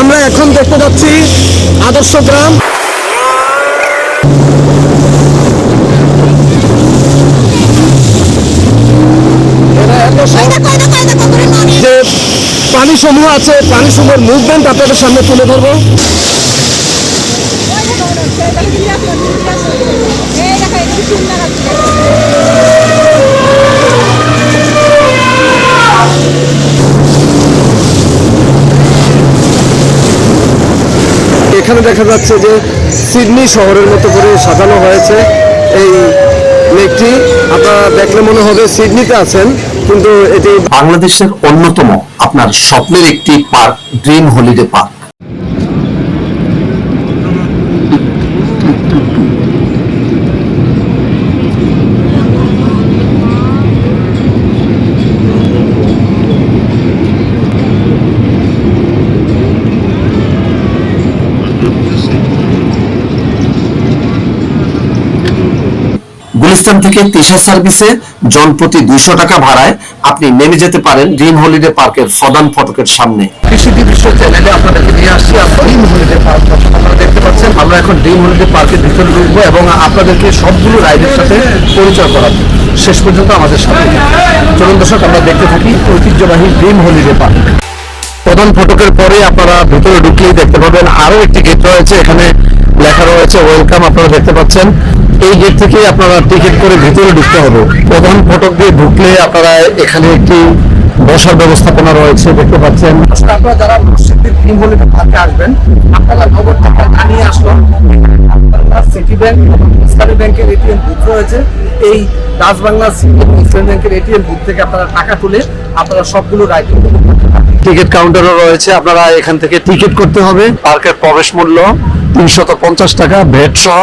আমরা এখন দেখতে যাচ্ছি আদর্শ গ্রাম। যে প্রাণী সমূহ আছে প্রাণী সমূহের মুভমেন্ট আপনাদের সামনে তুলে ধরবো। এখানে দেখা যাচ্ছে যে সিডনি শহরের মতো করে সাজানো হয়েছে এই লেকটি আপনারা দেখলে মনে হবে সিডনিতে আছেন, কিন্তু এটি বাংলাদেশের অন্যতম আপনার স্বপ্নের একটি park dream holiday park. Gulistan থেকে তিশা সার্ভিসে জনপ্রতি দুইশো টাকা ভাড়ায় আপনি নেমে যেতে পারেন ড্রিম হলিডে পার্কের প্রধান ফটকের সামনে। কৃষিটি বিশ্ব চ্যানেলে আপনাদেরকে নিয়ে আসছি ড্রিম হলিডে পার্ক দেখতে পাচ্ছেন, আমরা এখন ড্রিম হলিডে পার্কের ভিতরে ঢুকবো এবং আপনাদেরকে সবগুলো রাইডের সাথে পরিচয় করাবো। শেষ পর্যন্ত আমাদের সাথে। চলুন দর্শক, আমরা দেখতে থাকি ঐতিহ্যবাহী ড্রিম হলিডে পার্ক। প্রধান ফটকের পরে আপনারা ভিতরে ঢুকলেই দেখতে পাবেন। আরও একটি গেট রয়েছে, এখানে লেখা রয়েছে ওয়েলকাম আপনারা দেখতে পাচ্ছেন। এই গেট থেকে আপনারা টিকিট করে ভিতরে ঢুকতে হবে। প্রধান ফটক দিয়ে ঢুকলে আপনারা এখানে একটি বসার ব্যবস্থাপনা রয়েছে, দেখতে পাচ্ছেন। আপনারা যারা মসজিদের আসবেন, আপনারা নিয়ে সিটি ব্যাংক ব্যাংকের এটিএম বুথ রয়েছে। এই ডাচ বাংলা ইসলামী ব্যাংকের এটিএম বুথ থেকে আপনারা টাকা তুলে আপনারা সবগুলো রাইড টিকিট কাউন্টারও রয়েছে। আপনারা এখান থেকে টিকিট করতে হবে। পার্কের প্রবেশ মূল্য তিনশত পঞ্চাশ টাকা, ভেট সহ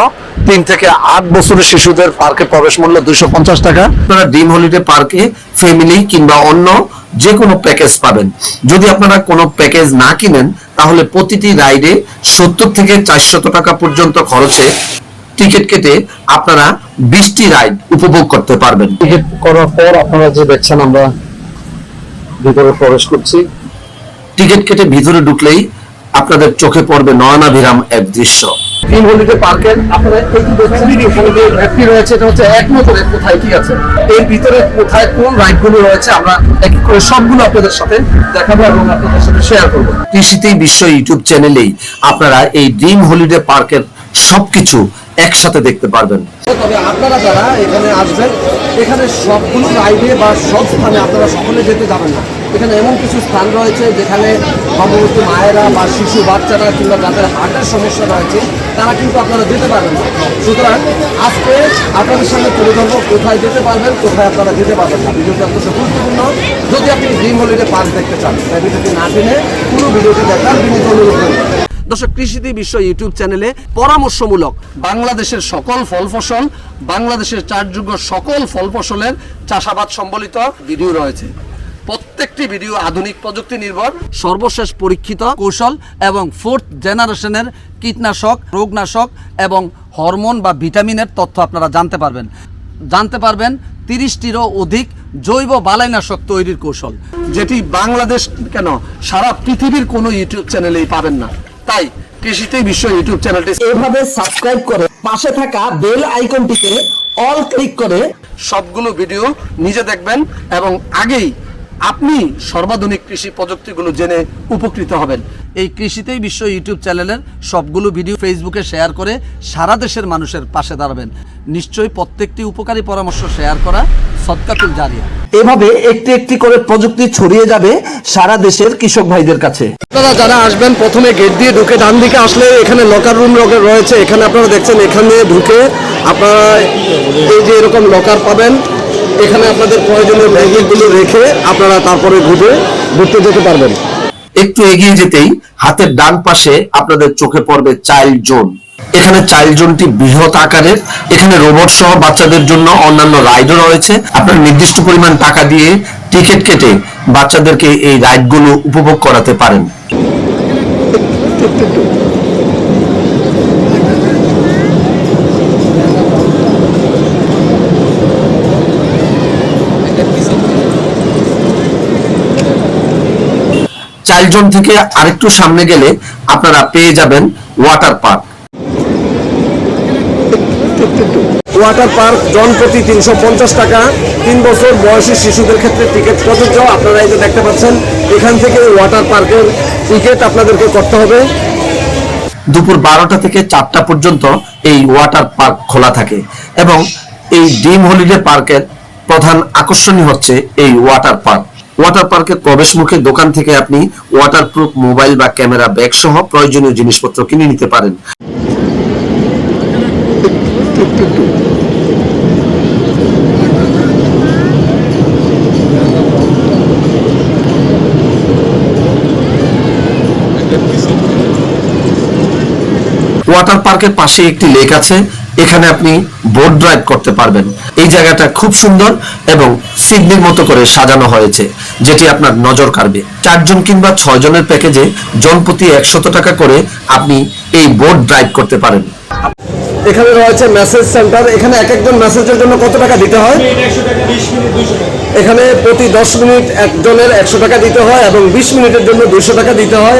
তিন থেকে আট বছরের শিশুদের পার্কে প্রবেশ মূল্য দুইশো পঞ্চাশ টাকা। আপনারা ড্রিম হলিডে পার্কে ফ্যামিলি কিংবা অন্য যে কোনো প্যাকেজ পাবেন। যদি আপনারা কোনো প্যাকেজ না কিনেন, তাহলে প্রতিটি রাইডে সত্তর থেকে চারশত টাকা পর্যন্ত খরচে টিকিট কেটে আপনারা বিশটি রাইড উপভোগ করতে পারবেন। টিকিট করার পর আপনারা যে দেখছেন আমরা ভিতরে প্রবেশ করছি। টিকিট কেটে ভিতরে ঢুকলেই আপনাদের চোখে পড়বে নয়নাভিরাম এক দৃশ্য। তিন হলিডে পার্কের আপনারা এই যে দেখছেন এখানে যে ম্যাপটি রয়েছে এটা হচ্ছে এক নজরে কোথায় কি আছে। এর ভিতরে কোথায় কোন রাইডগুলো রয়েছে আমরা এক করে সবগুলো আপনাদের সাথে দেখাবো এবং আপনাদের সাথে শেয়ার করব। কৃষিতেই বিশ্ব ইউটিউব চ্যানেলেই আপনারা এই ড্রিম হলিডে পার্কের সবকিছু একসাথে দেখতে পারবেন। তবে আপনারা যারা এখানে আসবেন, এখানে সবগুলো রাইডে বা সব স্থানে আপনারা সকলে যেতে যাবেন না। এখানে এমন কিছু স্থান রয়েছে যেখানে গর্ভবতী মায়েরা বা শিশু বাচ্চারা কিংবা যাদের হার্টের সমস্যা রয়েছে, তারা কিন্তু আপনারা যেতে পারবেন না। সুতরাং আজকে আপনাদের সামনে তুলে ধরবো, কোথায় যেতে পারবেন, কোথায় আপনারা যেতে পারবেন না। ভিডিওটি অত্যন্ত গুরুত্বপূর্ণ। যদি আপনি ড্রিম হলিডে পার্ক দেখতে চান তাই ভিডিওটি না টেনে পুরো ভিডিওটি দেখার বিনীত অনুরোধ দর্শক, কৃষিতে বিশ্ব ইউটিউব চ্যানেলে পরামর্শমূলক বাংলাদেশের সকল ফল ফসল, বাংলাদেশের চাষযোগ্য সকল ফল ফসলের চাষাবাদ সম্বলিত ভিডিও রয়েছে। প্রত্যেকটি ভিডিও আধুনিক প্রযুক্তি নির্ভর, সর্বশেষ পরীক্ষিত কৌশল এবং ফোর্থ জেনারেশনের কীটনাশক, রোগনাশক এবং হরমোন বা ভিটামিনের তথ্য আপনারা জানতে পারবেন। জানতে পারবেন তিরিশটিরও অধিক জৈব বালাইনাশক তৈরির কৌশল, যেটি বাংলাদেশ কেন সারা পৃথিবীর কোনো ইউটিউব চ্যানেলেই পাবেন না। তাই কৃষিতেই বিশ্ব ইউটিউব চ্যানেলটি এভাবে সাবস্ক্রাইব করে পাশে থাকা বেল আইকনটিতে অল ক্লিক করে সবগুলো ভিডিও নিজে দেখবেন এবং আগেই আপনি সর্বাধুনিক কৃষি প্রযুক্তিগুলো জেনে উপকৃত হবেন। এই কৃষিতেই বিশ্ব ইউটিউব চ্যানেলের সবগুলো ভিডিও ফেসবুকে শেয়ার করে সারা দেশের মানুষের পাশে দাঁড়াবেন। নিশ্চয়ই প্রত্যেকটি উপকারী পরামর্শ শেয়ার করা সৎকাতুল জারিয়া। এভাবে একটি একটি করে প্রযুক্তি ছড়িয়ে যাবে সারা দেশের কৃষক ভাইদের কাছে। আপনারা যারা আসবেন প্রথমে গেট দিয়ে ঢুকে ডান দিকে আসলে এখানে লকার রুম রয়েছে। এখানে আপনারা দেখছেন এখানে ঢুকে আপনারা এই যে এরকম লকার পাবেন। এখানে আপনাদের প্রয়োজনীয় ব্যাগগুলো রেখে আপনারা তারপরে ঘুরে ঘুরতে যেতে পারবেন। একটু এগিয়ে যেতেই হাতের ডান পাশে আপনাদের চোখে পড়বে চাইল্ড জোন। এখানে চাইল্ড জোনটি বৃহৎ আকারের, এখানে রোবট সহ বাচ্চাদের জন্য অন্যান্য রাইডও রয়েছে। আপনার নির্দিষ্ট পরিমাণ টাকা দিয়ে টিকিট কেটে বাচ্চাদেরকে এই রাইডগুলো উপভোগ করাতে পারেন। চাইল্ড জোন থেকে আরেকটু সামনে গেলে আপনারা পেয়ে যাবেন ওয়াটার পার্ক ওয়াটার পার্ক জন প্রতি তিনশো পঞ্চাশ টাকা। তিন বছর বয়সী শিশুদের ক্ষেত্রে টিকিট প্রযোজ্য আপনারা এই যে দেখতে পাচ্ছেন, এখান থেকে ওয়াটার পার্কের টিকিট আপনাদেরকে করতে হবে। দুপুর বারোটা থেকে চারটা পর্যন্ত এই ওয়াটার পার্ক খোলা থাকে এবং এই ডিম হলিডে পার্কের প্রধান আকর্ষণই হচ্ছে এই ওয়াটার পার্ক ওয়াটার পার্কের প্রবেশ মুখে দোকান থেকে আপনি ওয়াটারপ্রুফ মোবাইল বা ক্যামেরা ব্যাগ সহ প্রয়োজনীয় জিনিসপত্র কিনে নিতে পারেন। ওয়াটার পার্কের পাশে একটি লেক আছে। এখানে আপনি বোট ড্রাইভ করতে পারবেন। এই জায়গাটা খুব সুন্দর এবং সিডনির মতো করে সাজানো হয়েছে, যেটি আপনার নজর কাড়বে। চারজন কিংবা ছয় জনের প্যাকেজে জনপ্রতি একশত টাকা করে আপনি এই বোট ড্রাইভ করতে পারেন। এখানে রয়েছে মেসেজ সেন্টার এখানে এক একজন মেসেজের জন্য কত টাকা দিতে হয়? এখানে প্রতি দশ মিনিট একজনের একশো টাকা দিতে হয় এবং বিশ মিনিটের জন্য দুশো টাকা দিতে হয়।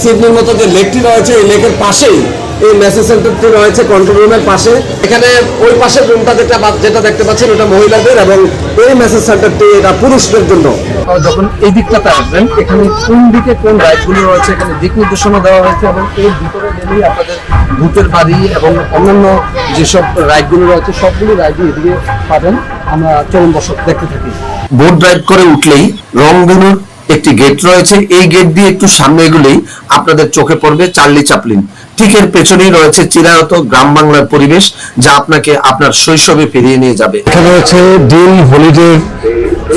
সিডনির মতো যে লেকটি রয়েছে, এই লেকের পাশেই এই মেসেজ সেন্টারটি রয়েছে কন্ট্রোল রুমের পাশে। এখানে ওই পাশের রুমটা যেটা বা- যেটা দেখতে পাচ্ছেন ওটা মহিলাদের এবং এই মেসেজ সেন্টারটি এটা পুরুষদের জন্য। যখন এই দিকটাতে আসবেন এখানে কোন দিকে কোন রাইডগুলো রয়েছে এখানে দিক নির্দেশনা দেওয়া হয়েছে এবং এর ভিতরে গেলেই আপনাদের ভূতের বাড়ি এবং অন্যান্য যেসব রাইডগুলো রয়েছে সবগুলো রাইডই এদিকে পাবেন। আমরা চরম দর্শক দেখতে থাকি। বোট ড্রাইভ করে উঠলেই রংধনুর একটি গেট রয়েছে। এই গেট দিয়ে একটু সামনে এগুলেই আপনাদের চোখে পড়বে চার্লি চাপলিন। ঠিক এর পেছনেই রয়েছে চিরায়ত গ্রাম বাংলার পরিবেশ, যা আপনাকে আপনার শৈশবে ফিরিয়ে নিয়ে যাবে। এখানে রয়েছে dream holiday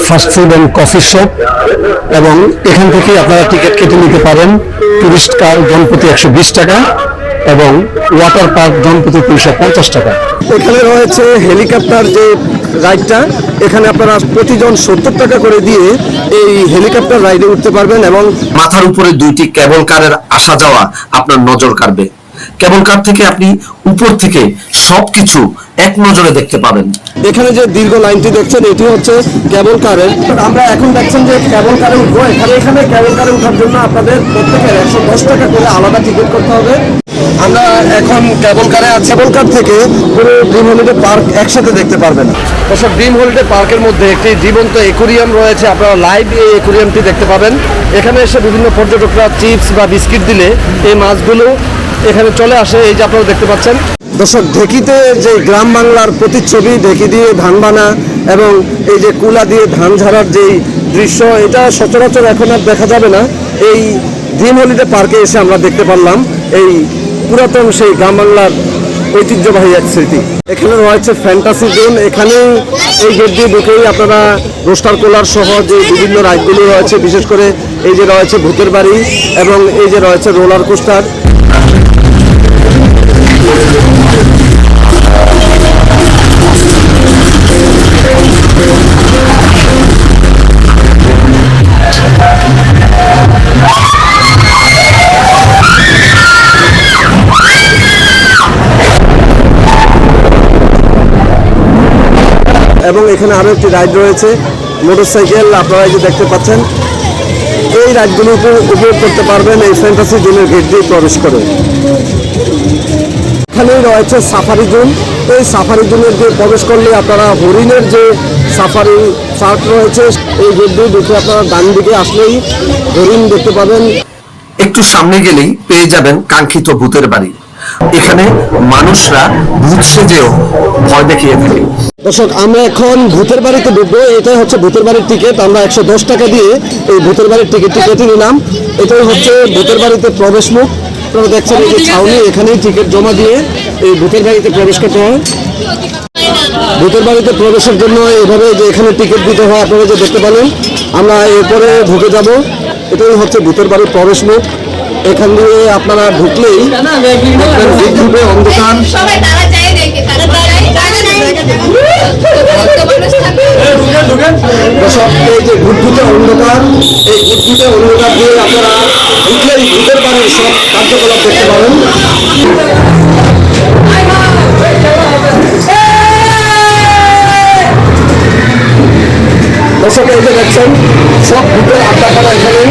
fast food and coffee shop এবং এখান থেকে আপনারা টিকিট কেটে নিতে পারেন। টুরিস্ট কার জনপ্রতি একশো বিশ টাকা। এবং ওয়াটার পার্ক জনপ্রতি তিনশো পঞ্চাশ টাকা। এখানে রয়েছে হেলিকপ্টার যে রাইডটা এখানে আপনারা প্রতিজন সত্তর টাকা করে দিয়ে এই হেলিকপ্টার রাইডে উঠতে পারবেন এবং মাথার উপরে দুইটি কেবল কারের আসা যাওয়া আপনার নজর কাড়বে। কেবল কার থেকে আপনি উপর থেকে সবকিছু এক নজরে দেখতে পাবেন। এখানে যে দীর্ঘ লাইনটি দেখছেন এটি হচ্ছে কেবল কারের। আমরা এখন দেখছেন যে কেবল কারে উঠবো। এখানে এখানে কেবল কারে ওঠার জন্য আপনাদের প্রত্যেকের একশো দশ টাকা করে আলাদা টিকিট করতে হবে। আমরা এখন কেবল কারে আছি কেবল কার থেকে পুরো ড্রিম হলিডে পার্ক একসাথে দেখতে পারবেন দর্শক ড্রিম হলিডে পার্কের মধ্যে একটি জীবন্ত একুরিয়াম রয়েছে। আপনারা লাইভ এই একুরিয়ামটি দেখতে পাবেন। এখানে এসে বিভিন্ন পর্যটকরা চিপস বা বিস্কিট দিলে এই মাছগুলো এখানে চলে আসে। এই যে আপনারা দেখতে পাচ্ছেন। দর্শক ঢেকিতে যে গ্রাম বাংলার প্রতিচ্ছবি ঢেকি দিয়ে ধান বানা এবং এই যে কুলা দিয়ে ধান ঝাড়ার যেই দৃশ্য এটা সচরাচর এখন আর দেখা যাবে না। এই ড্রিম হলিডে পার্কে এসে আমরা দেখতে পারলাম। এই পুরাতন সেই গ্রাম বাংলার ঐতিহ্যবাহী এক স্মৃতি। এখানে রয়েছে ফ্যান্টাসি জোন এখানে এই গেট দিয়ে ঢুকেই আপনারা রোস্টার কোলার সহ যে বিভিন্ন রাইডগুলি রয়েছে, বিশেষ করে এই যে রয়েছে ভূতের বাড়ি এবং এই যে রয়েছে রোলার কোস্টার এবং এখানে আরও একটি রাইড রয়েছে, মোটরসাইকেল, আপনারা যে দেখতে পাচ্ছেন, এই রাইডগুলো উপভোগ করতে পারবেন এই ফ্যান্টাসি জোনের গেট দিয়ে প্রবেশ করে। এখানেই রয়েছে সাফারি জোন এই সাফারি জোনের দিয়ে প্রবেশ করলে আপনারা হরিণের যে সাফারি পার্ক রয়েছে, এই গেট দিয়ে ঢুকে আপনারা ডান দিকে আসলেই হরিণ দেখতে পাবেন। একটু সামনে গেলেই পেয়ে যাবেন কাঙ্ক্ষিত ভূতের বাড়ি। এখানে মানুষরা ভূত সেজেও ভয় দেখিয়ে থাকে। দর্শক, আমরা এখন ভূতের বাড়িতে ঢুকবো। এটাই হচ্ছে ভূতের বাড়ির টিকিট আমরা একশো দশ টাকা দিয়ে এই ভূতের বাড়ির টিকিটটি কেটে নিলাম। এটাই হচ্ছে ভূতের বাড়িতে প্রবেশ মুখ। আপনারা দেখছেন এই যে ছাউনি, এখানেই টিকিট জমা দিয়ে এই ভূতের বাড়িতে প্রবেশ করতে হয়। ভূতের বাড়িতে প্রবেশের জন্য এভাবে যে এখানে টিকিট দিতে হয়, আপনারা যে দেখতে পেলেন, আমরা এরপরে ঢুকে যাব। এটাই হচ্ছে ভূতের বাড়ির প্রবেশ মুখ। এখান দিয়ে আপনারা ঢুকলেই দেখবেন অন্ধকার। দর্শক এই যে ঘুটঘুটে অন্ধকার এই ঘুটঘুটে অন্ধকার দিয়ে আপনারা ঢুকলেই সব কার্যকলাপ দেখতে পাবেন। দর্শক এই যে দেখছেন সব আড্ডাখানা এখানে।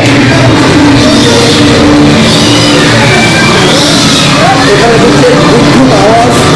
এখানে হচ্ছে বিদ্যুৎ আওয়াজ চারিদিকে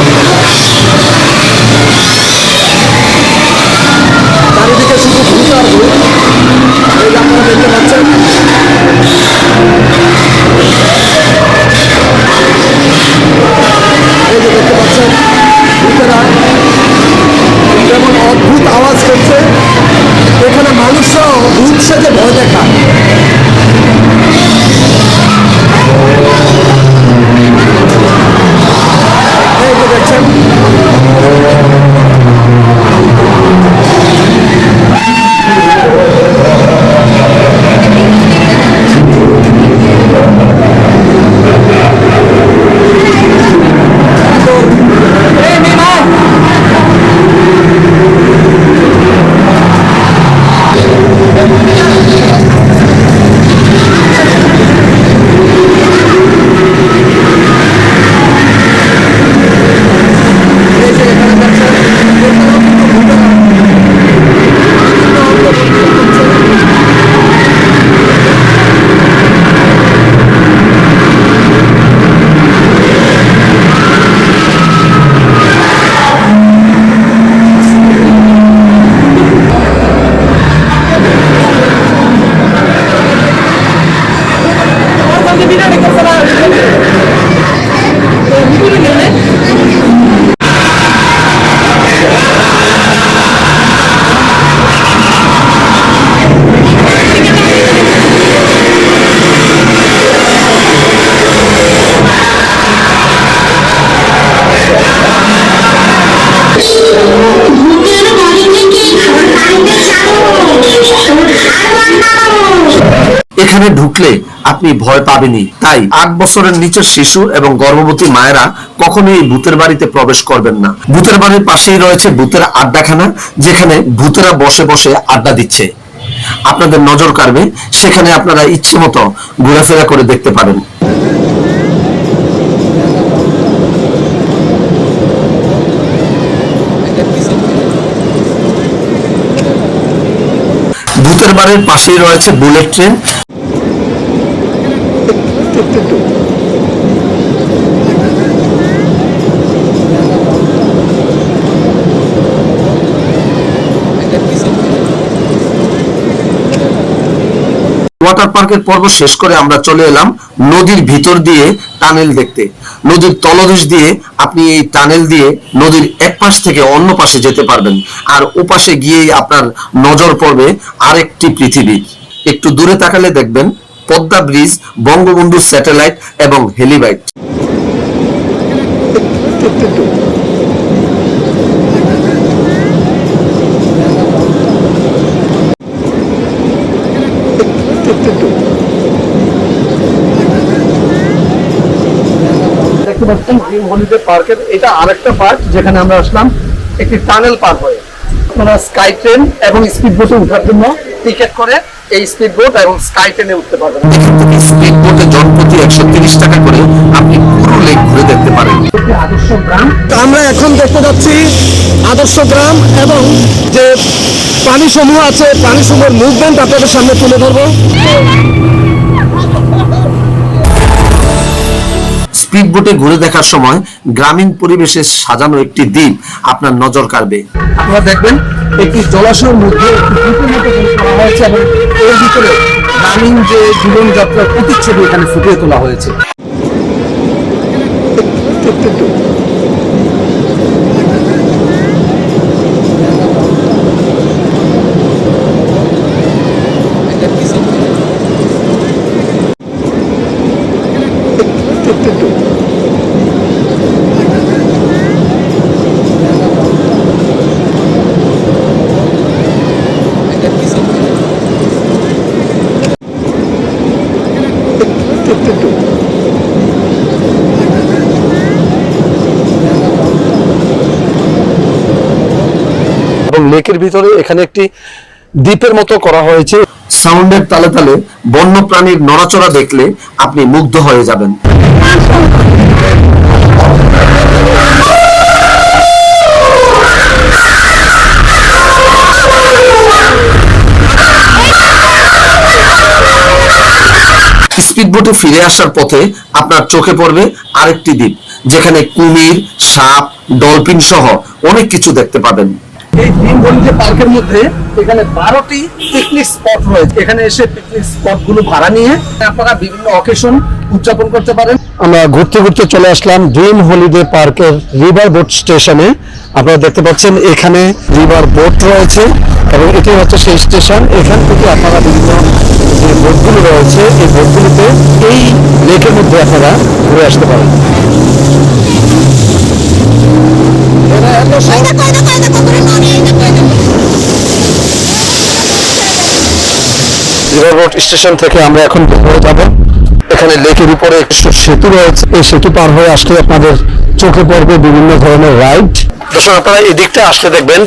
এখানে ঢুকলে আপনি ভয় পাবেনই। তাই আট বছরের নিচের শিশু এবং গর্ভবতী মায়েরা কখনোই ভূতের বাড়িতে প্রবেশ করবেন না। ভূতের বাড়ির পাশেই রয়েছে ভূতের আড্ডাখানা, যেখানে ভূতেরা বসে বসে আড্ডা দিচ্ছে। আপনাদের নজর কাড়বে, সেখানে আপনারা ইচ্ছে মতো ঘোরাফেরা করে দেখতে পারেন। বাড়ির পাশেই রয়েছে বুলেট ট্রেন। ওয়াটার পার্কের পর্ব শেষ করে আমরা চলে এলাম নদীর ভিতর দিয়ে টানেল দেখতে। নদীর তলদেশ দিয়ে আপনি এই টানেল দিয়ে নদীর এক পাশ থেকে অন্য পাশে যেতে পারবেন। আর ওপাশে গিয়েই আপনার নজর পড়বে আরেকটি পৃথিবী। একটু দূরে তাকালে দেখবেন পদ্মা ব্রিজ, বঙ্গবন্ধু স্যাটেলাইট এবং হেলিবাইট পাচ্ছেন ড্রিম হলিডে পার্কের এটা আরেকটা পার্ক যেখানে আমরা আসলাম একটি টানেল পার হয়ে। আপনারা স্কাই ট্রেন এবং স্পিড বোটে ওঠার জন্য টিকিট করে এই স্পিড বোট এবং স্কাই ট্রেনে উঠতে পারবেন। স্পিড বোটে জনপ্রতি একশো তিরিশ টাকা করে আপনি পুরো লেক ঘুরে দেখতে পারেন। আদর্শ গ্রাম। আমরা এখন দেখতে যাচ্ছি আদর্শ গ্রাম এবং যে প্রাণী সমূহ আছে প্রাণী সমূহের মুভমেন্ট আপনাদের সামনে তুলে ধরবো। স্পিড বোটে ঘুরে দেখার সময় গ্রামীণ পরিবেশে সাজানো একটি দ্বীপ আপনার নজর কাড়বে। আপনারা দেখবেন, একটি জলাশয়ের মধ্যে এর ভিতরে গ্রামীণ যে জীবনযাত্রার প্রতিচ্ছবি এখানে ফুটিয়ে তোলা হয়েছে। লেকের ভিতরে এখানে একটি দ্বীপের মতো করা হয়েছে। সাউন্ডের তালে তালে বন্য প্রাণীর নড়াচড়া দেখলে আপনি মুগ্ধ হয়ে যাবেন। স্পিড বোটে ফিরে আসার পথে আপনার চোখে পড়বে আরেকটি দ্বীপ, যেখানে কুমির, সাপ, ডলফিন সহ অনেক কিছু দেখতে পাবেন। এই তিন গলিতে পার্কের মধ্যে এখানে বারোটি পিকনিক স্পট রয়েছে। এখানে এসে পিকনিক স্পটগুলো ভাড়া নিয়ে আপনারা বিভিন্ন অকেশন উদযাপন করতে পারেন। আমরা ঘুরতে ঘুরতে চলে আসলাম ড্রিম হলিডে পার্কের রিভার বোট স্টেশনে আপনারা দেখতে পাচ্ছেন এখানে রিভার বোট রয়েছে এবং এটি হচ্ছে সেই স্টেশন এখান থেকে আপনারা বিভিন্ন যে বোটগুলো রয়েছে, এই বোটগুলোতে এই লেকের মধ্যে আপনারা ঘুরে আসতে পারেন। বোট স্টেশন থেকে আমরা এখন বের যাব। এখানে লেকের উপরে একটি সেতু রয়েছে। এই সেতু পার হয়ে আসলে আপনাদের চোখে পড়বে বিভিন্ন ধরনের রাইড। দর্শক, আপনারা এদিকটা আসলে দেখবেন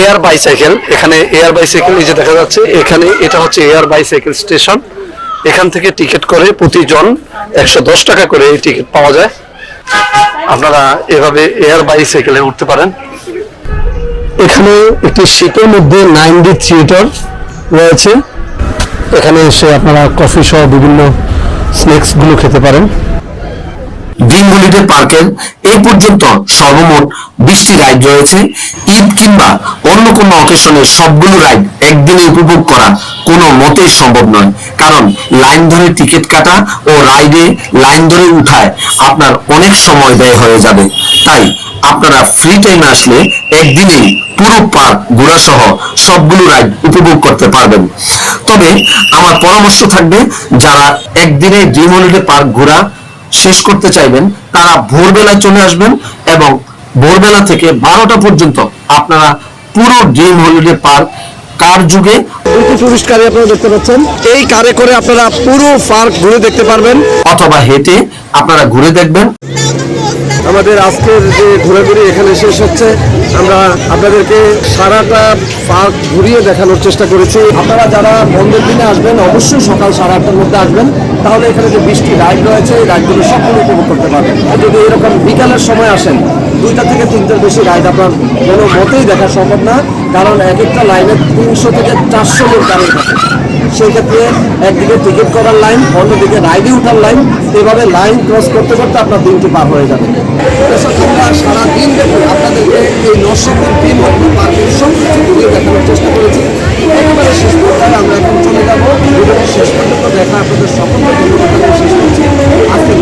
এয়ার বাইসাইকেল। এখানে এয়ার বাইসাইকেল এই যে দেখা যাচ্ছে, এখানে এটা হচ্ছে এয়ার বাইসাইকেল স্টেশন। এখান থেকে টিকিট করে প্রতিজন একশো দশ টাকা করে এই টিকিট পাওয়া যায়। আপনারা এভাবে এয়ার বাইসাইকেলে উঠতে পারেন। এখানে একটি শীতের মধ্যে নাইন ডি থিয়েটার রয়েছে। এখানে এসে আপনারা কফি সহ বিভিন্ন স্ন্যাক্সগুলো খেতে পারেন। ড্রিম হলিডে পার্কের এই পর্যন্ত সর্বমোট বিশটি রাইড রয়েছে। ঈদ কিংবা অন্য কোনো অকেশনে সবগুলো রাইড একদিনে উপভোগ করা কোনো মতেই সম্ভব নয়। কারণ লাইন ধরে টিকিট কাটা ও রাইডে লাইন ধরে উঠায় আপনার অনেক সময় ব্যয় হয়ে যাবে। তাই আপনারা ফ্রি টাইমে আসলে একদিনেই পুরো পার্ক ঘোরা সহ সবগুলো রাইড উপভোগ করতে পারবেন। তবে আমার পরামর্শ থাকবে, যারা একদিনে ড্রিম হলিডে পার্ক ঘোরা শেষ করতে চাইবেন, তারা ভোরবেলায় চলে আসবেন এবং ভোরবেলা থেকে বারোটা পর্যন্ত আপনারা পুরো ড্রিম হলিডে পার্ক, কার যুগে দুটি টুরিস্ট কারে আপনারা দেখতে পাচ্ছেন। এই কারে করে আপনারা পুরো পার্ক ঘুরে দেখতে পারবেন। অথবা হেঁটে আপনারা ঘুরে দেখবেন। আমাদের আজকের যে ঘোরাঘুরি এখানে শেষ হচ্ছে, আমরা আপনাদেরকে সারাটা পার্ক ঘুরিয়ে দেখানোর চেষ্টা করেছি। আপনারা যারা বন্ধের দিনে আসবেন, অবশ্যই সকাল সাড়ে আটটার মধ্যে আসবেন। তাহলে এখানে যে বৃষ্টি রাইড রয়েছে, এই রাইডগুলো সবগুলো উপভোগ করতে পারবেন। আর যদি এরকম বিকালের সময় আসেন, দুইটা থেকে তিনটার বেশি রাইড আপনার কোনো মতেই দেখা সম্ভব না, কারণ এক একটা লাইনে তিনশো থেকে চারশো লোক দাঁড়িয়ে থাকে সেই ক্ষেত্রে একদিকে টিকিট করার লাইন, অন্যদিকে রাইডে ওঠার লাইন। এভাবে লাইন ক্রস করতে করতে আপনার দিনটি পার হয়ে যাবে। দর্শক, আমরা সারাদিন দেখে আপনাদেরকে এই নরসিংদীর দিন পার্কের সব ঘুরিয়ে দেখানোর চেষ্টা করেছি। একেবারে শেষ পর্যায়ে আমরা এখন চলে যাব শেষ পর্যন্ত। দেখা আপনাদের সকলকে শেষ করছি আজকে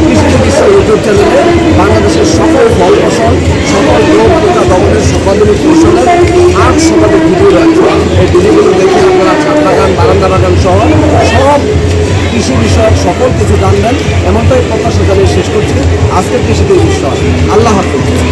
কৃষি বিশ্ব ইউটিউব চ্যানেলে বাংলাদেশের সকল ফল ফসল সকল তথা দমনের সর্বাধুনিক কৌশলের আট শতাধিক ভিডিও রয়েছে এই ভিডিওগুলো দেখে আপনারা ছাদ বারান্দা বাগান সহ সব কৃষি বিষয়ক সকল কিছু জানবেন, এমনটাই প্রত্যাশা জানিয়ে শেষ করছি। আজকের কৃষিতে বিষয় আল্লাহ হাফিজ।